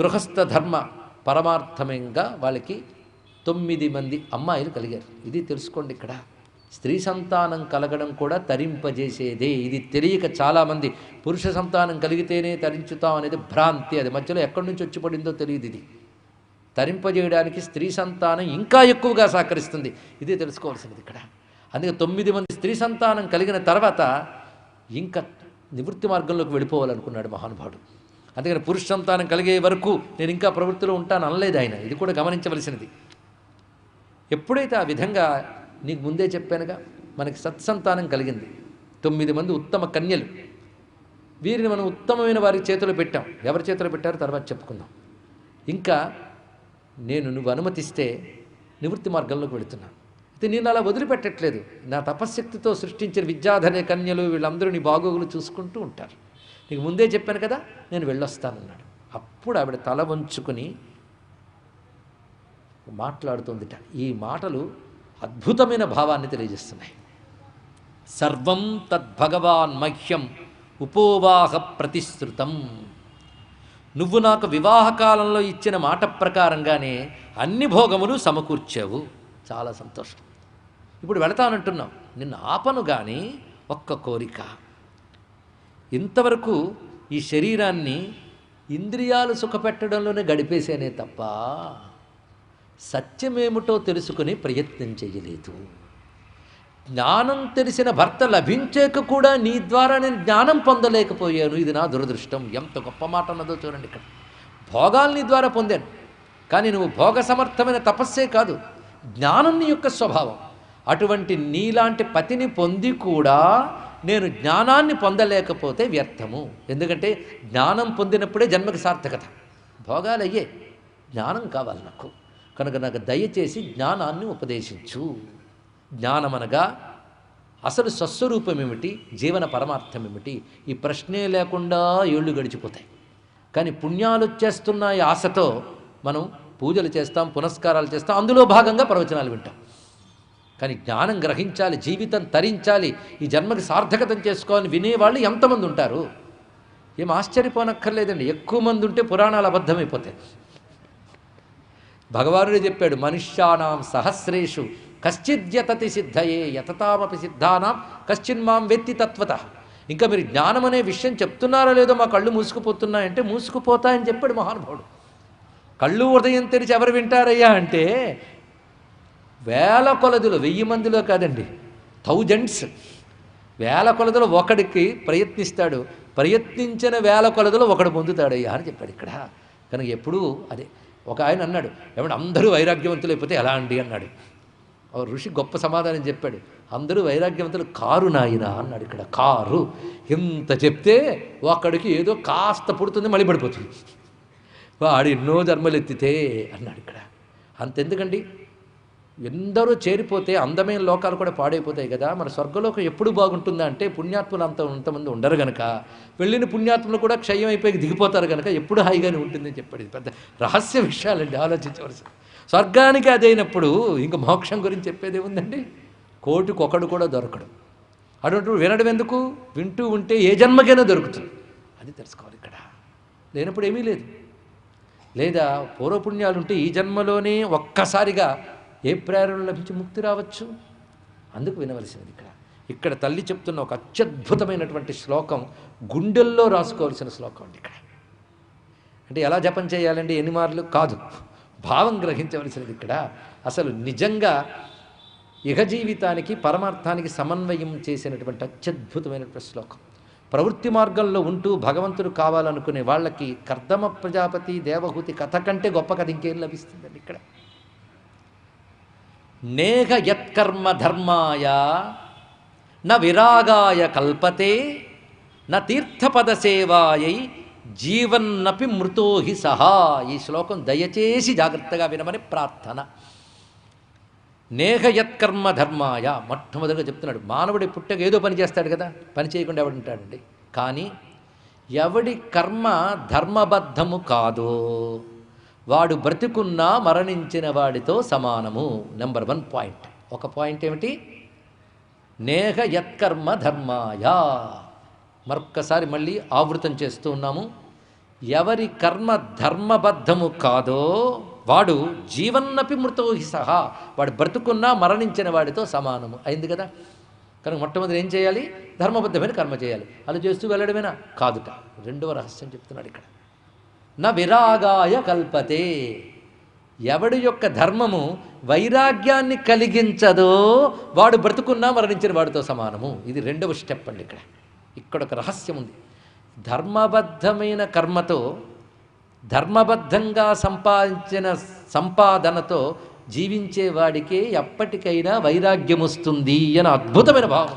గృహస్థ ధర్మ పరమార్థమంగా వాళ్ళకి తొమ్మిది మంది అమ్మాయిలు కలిగారు. ఇది తెలుసుకోండి ఇక్కడ. స్త్రీ సంతానం కలగడం కూడా తరింపజేసేదే. ఇది తెలియక చాలామంది పురుష సంతానం కలిగితేనే తరించుతాం అనేది భ్రాంతి. అది మధ్యలో ఎక్కడి నుంచి వచ్చి పడిందో తెలియదు ఇది. తరింపజేయడానికి స్త్రీ సంతానం ఇంకా ఎక్కువగా సహకరిస్తుంది. ఇది తెలుసుకోవాల్సినది ఇక్కడ. అందుకే తొమ్మిది మంది స్త్రీ సంతానం కలిగిన తర్వాత ఇంకా నివృత్తి మార్గంలోకి వెళ్ళిపోవాలనుకున్నాడు మహానుభావుడు. అందుకని పురుష సంతానం కలిగే వరకు నేను ఇంకా ప్రవృత్తిలో ఉంటాను అనలేదు ఆయన. ఇది కూడా గమనించవలసినది. ఎప్పుడైతే ఆ విధంగా నీకు ముందే చెప్పానుగా మనకి సత్సంతానం కలిగింది. తొమ్మిది మంది ఉత్తమ కన్యలు. వీరిని మనం ఉత్తమమైన వారి చేతిలో పెట్టాం. ఎవరి చేతిలో పెట్టారో తర్వాత చెప్పుకుందాం. ఇంకా నేను నువ్వు అనుమతిస్తే నివృత్తి మార్గంలోకి వెళుతున్నాను. అయితే నేను అలా వదిలిపెట్టట్లేదు. నా తపశ్శక్తితో సృష్టించిన విద్యాధరే కన్యలు వీళ్ళందరూ నీ బాగోగులు చూసుకుంటూ ఉంటారు. నీకు ముందే చెప్పాను కదా నేను వెళ్ళొస్తానన్నాడు. అప్పుడు ఆవిడ తల వంచుకుని మాట్లాడుతుందిట. ఈ మాటలు అద్భుతమైన భావాన్ని తెలియజేస్తున్నాయి. సర్వం తద్భగవాన్ మహ్యం ఉపోవాహ ప్రతిశ్రుతం. నువ్వు నాకు వివాహ కాలంలో ఇచ్చిన మాట ప్రకారంగానే అన్ని భోగములు సమకూర్చావు. చాలా సంతోషం. ఇప్పుడు వెళతానంటున్నావు. నిన్ను ఆపను కానీ ఒక్క కోరిక. ఇంతవరకు ఈ శరీరాన్ని ఇంద్రియాలు సుఖపెట్టడంలోనే గడిపేసేనే తప్ప సత్యమేమిటో తెలుసుకుని ప్రయత్నం చేయలేదు. జ్ఞానం తెలిసిన భర్త లభించాక కూడా నీ ద్వారా నేను జ్ఞానం పొందలేకపోయాను. ఇది నా దురదృష్టం. ఎంత గొప్ప మాట అన్నదో చూడండి ఇక్కడ. భోగాలు నీ ద్వారా పొందాను. కానీ నువ్వు భోగ సమర్థమైన తపస్సే కాదు జ్ఞానం నీ యొక్క స్వభావం. అటువంటి నీలాంటి పతిని పొంది కూడా నేను జ్ఞానాన్ని పొందలేకపోతే వ్యర్థము. ఎందుకంటే జ్ఞానం పొందినప్పుడే జన్మకి సార్థకత. భోగాలయ్యే. జ్ఞానం కావాలి నాకు. కనుక నాకు దయచేసి జ్ఞానాన్ని ఉపదేశించు. జ్ఞానమనగా అసలు స్వస్వరూపం ఏమిటి జీవన పరమార్థం ఏమిటి ఈ ప్రశ్నే లేకుండా ఏళ్ళు గడిచిపోతాయి. కానీ పుణ్యాలు వచ్చేస్తున్న ఆశతో మనం పూజలు చేస్తాం పునస్కారాలు చేస్తాం అందులో భాగంగా ప్రవచనాలు వింటాం. కానీ జ్ఞానం గ్రహించాలి జీవితం తరించాలి ఈ జన్మకి సార్థకతం చేసుకోవాలని వినేవాళ్ళు ఎంతమంది ఉంటారు? ఏం ఆశ్చర్యపోనక్కర్లేదండి. ఎక్కువ మంది ఉంటే పురాణాలు అబద్ధమైపోతాయి. భగవానుడే చెప్పాడు మనుష్యానాం సహస్రేషు కశ్చిద్యతతి సిద్ధయే యతతామపి సిద్ధానాం కశ్చిన్మాం వెత్తి తత్వత. ఇంకా మీరు జ్ఞానం అనే విషయం చెప్తున్నారో లేదో మా కళ్ళు మూసుకుపోతున్నాయంటే మూసుకుపోతాయని చెప్పాడు మహానుభావుడు. కళ్ళు ఉదయం తెరిచి ఎవరు వింటారయ్యా అంటే వేల కొలదులు వెయ్యి మందిలో కాదండి థౌజండ్స్. వేల కొలదులు ఒకడికి ప్రయత్నిస్తాడు. ప్రయత్నించిన వేల కొలదులు ఒకడు పొందుతాడయ్యా అని చెప్పాడు ఇక్కడ. కనుక ఎప్పుడూ అదే ఒక ఆయన అన్నాడు ఏమంటే అందరూ వైరాగ్యవంతులు అయిపోతే ఎలా అండి? అన్నాడు. ఋషి గొప్ప సమాధానం చెప్పాడు. అందరూ వైరాగ్యవంతులు కారు నాయన అన్నాడు ఇక్కడ. కారు. ఎంత చెప్తే ఒకడికి ఏదో కాస్త పుడుతుంది మళ్ళీ పడిపోతుంది. వాడు ఎన్నో జన్మలు ఎత్తితే అన్నాడు ఇక్కడ. అంతెందుకండి? ఎందరూ చేరిపోతే అందమైన లోకాలు కూడా పాడైపోతాయి కదా. మన స్వర్గలోకం ఎప్పుడు బాగుంటుందా అంటే పుణ్యాత్ములు అంత అంతమంది ఉండరు గనక. వెళ్ళిన పుణ్యాత్ములు కూడా క్షయం అయిపోయి దిగిపోతారు కనుక ఎప్పుడు హాయిగానే ఉంటుందని చెప్పాడు. పెద్ద రహస్య విషయాలండి ఆలోచించవలసి స్వర్గానికి అదైనప్పుడు ఇంక మోక్షం గురించి చెప్పేది ఏముందండి? కోటికొకడు కూడా దొరకడు. అటువంటి వినడం ఎందుకు? వింటూ ఉంటే ఏ జన్మకైనా దొరుకుతుంది. అది తెలుసుకోవాలి ఇక్కడ. లేనప్పుడు ఏమీ లేదు. లేదా పూర్వపుణ్యాలు ఉంటే ఈ జన్మలోనే ఒక్కసారిగా ఏ ప్రేరణ లభించి ముక్తి రావచ్చు? అందుకు వినవలసినది ఇక్కడ. ఇక్కడ తల్లి చెప్తున్న ఒక అత్యద్భుతమైనటువంటి శ్లోకం గుండెల్లో రాసుకోవాల్సిన శ్లోకం అండి ఇక్కడ. అంటే ఎలా జపం చేయాలండి? ఎన్ని మార్లు? కాదు. భావం గ్రహించవలసినది ఇక్కడ. అసలు నిజంగా ఇహ జీవితానికి పరమార్థానికి సమన్వయం చేసినటువంటి అత్యద్భుతమైనటువంటి శ్లోకం. ప్రవృత్తి మార్గంలో ఉంటూ భగవంతుడు కావాలనుకునే వాళ్ళకి కర్దమ ప్రజాపతి దేవహూతి కథ కంటే గొప్ప కథ ఇంకేం లభిస్తుందండి ఇక్కడ? నేహ యత్కర్మ ధర్మాయ న విరాగాయ కల్పతే న తీర్థపద సేవాయై జీవన్నపి మృతో హి సహా. ఈ శ్లోకం దయచేసి జాగ్రత్తగా వినమని ప్రార్థన. నేహ యత్కర్మ ధర్మాయ మొట్టమొదటిగా చెప్తున్నాడు మానవుడి పుట్టక ఏదో పని చేస్తాడు కదా పని చేయకుండా ఎవడుంటాడండి కానీ ఎవడి కర్మ ధర్మబద్ధము కాదో వాడు బ్రతికున్నా మరణించిన వాడితో సమానము. నెంబర్ వన్ పాయింట్ ఒక పాయింట్ ఏమిటి? నేహ యత్కర్మ ధర్మాయా. మరొక్కసారి మళ్ళీ ఆవృతం చేస్తూ ఉన్నాము. ఎవరి కర్మ ధర్మబద్ధము కాదో వాడు జీవన్నపి మృతోహి సహా. వాడు బ్రతుకున్నా మరణించిన వాడితో సమానము. అయింది కదా? కనుక మొట్టమొదటి ఏం చేయాలి? ధర్మబద్ధమైన కర్మ చేయాలి. అలా చేస్తూ వెళ్ళడమేనా? కాదుట. రెండవ రహస్యం చెప్తున్నాడు ఇక్కడ. నా విరాగాయ కల్పతే. ఎవడి యొక్క ధర్మము వైరాగ్యాన్ని కలిగించదో వాడు బ్రతుకున్నా మరణించిన వాడితో సమానము. ఇది రెండవ స్టెప్ అండి ఇక్కడ. ఇక్కడ ఒక రహస్యం ఉంది. ధర్మబద్ధమైన కర్మతో ధర్మబద్ధంగా సంపాదించిన సంపాదనతో జీవించే వాడికే ఎప్పటికైనా వైరాగ్యం వస్తుంది అని అద్భుతమైన భావం.